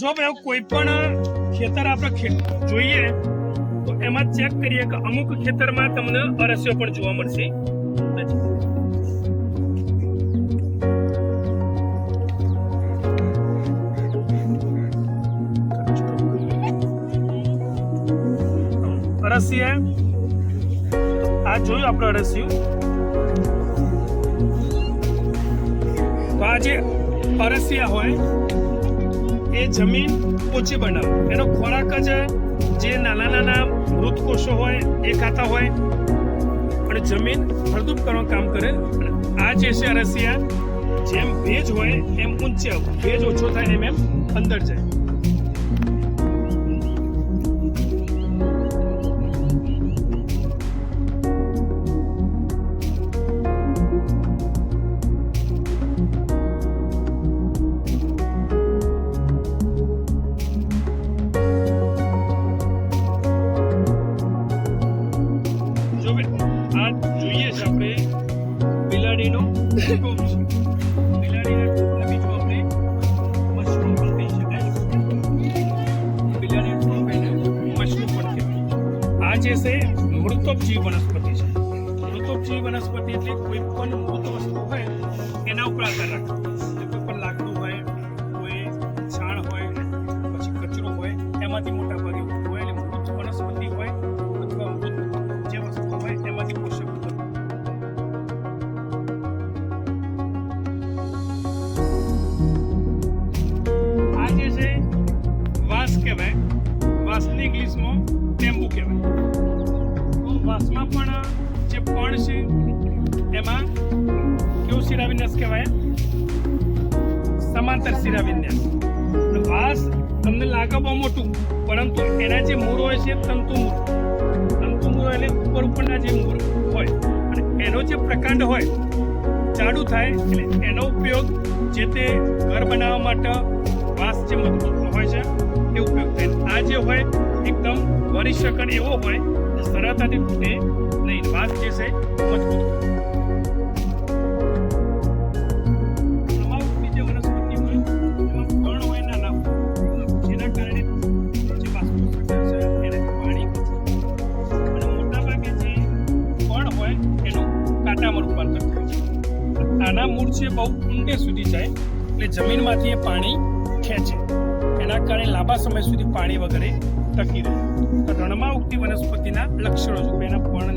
જો ભાઈ કોઈ પણ ખેતર આપણે જોઈએ, તો એમાં ચેક કરીએ કે અમુક ખેતરમાં તમને અરસ્યો પણ જોવા મળશે. અરસિયા આ જોયું આપણે અરસ્યું તો આ જે અરસિયા હોય એ જમીન ઓછી બનાવો. એનો ખોરાક જ જે નાના નાના મૃત કોષો હોય, એ ખાતા હોય. અને જમીન ફળદ્રુપ કરવાનું કામ કરે. આ જે છે અરસિયા, જેમ ભેજ હોય, એમ ઊંચે ભેજ ઓછો થાય એમ એમ અંદર જાય. છે આપણે બિલાડીનો ટોપ બિલાડીના ટોપને બીજું આપણે આ જે છે, મૃતોપજીવી વનસ્પતિ છે. મૃતોપજીવી વનસ્પતિ એટલે કોઈ પણ મૃત વસ્તુ હોય, એના ઉપર આધાર રાખે. કોઈ પણ લાકડું હોય, કોઈ છાણ હોય, પછી કચરો હોય, એમાંથી મોટા ભાગે ઇંગ્લિશમાં ટેમ્બુ કહેવાય. વાંસમાં પણ જે પણ છે, એમાં કેવું શિરાવિન્યાસ કહેવાય? સમાંતર શિરાવિન્યાસ. વાંસ તમને લાગે બહુ મોટું, પરંતુ એના જે મૂળ હોય છે તંતુ મૂળ. તંતુ મૂળ એટલે ઉપર ઉપરના જે મૂળ હોય. અને એનો જે પ્રકાંડ હોય, જાડું થાય એટલે એનો ઉપયોગ જે તે ઘર બનાવવા માટે વાંસ જે મજબૂત હોય છે, એ ઉપયોગ થાય. આ જે હોય એકદમ વરી શકન એવો હોય સરળતાથી તૂટે નહીં વાત જે છે, મજબૂત આના મૂળ છે બહુ ઊંડે સુધી જાય, એટલે જમીનમાંથી એ પાણી ખેંચે. એના કારણે લાંબા સમય સુધી પાણી વગરે ટકી રહે રણમાં ઉગતી વનસ્પતિના લક્ષણો છે એના પર્ણ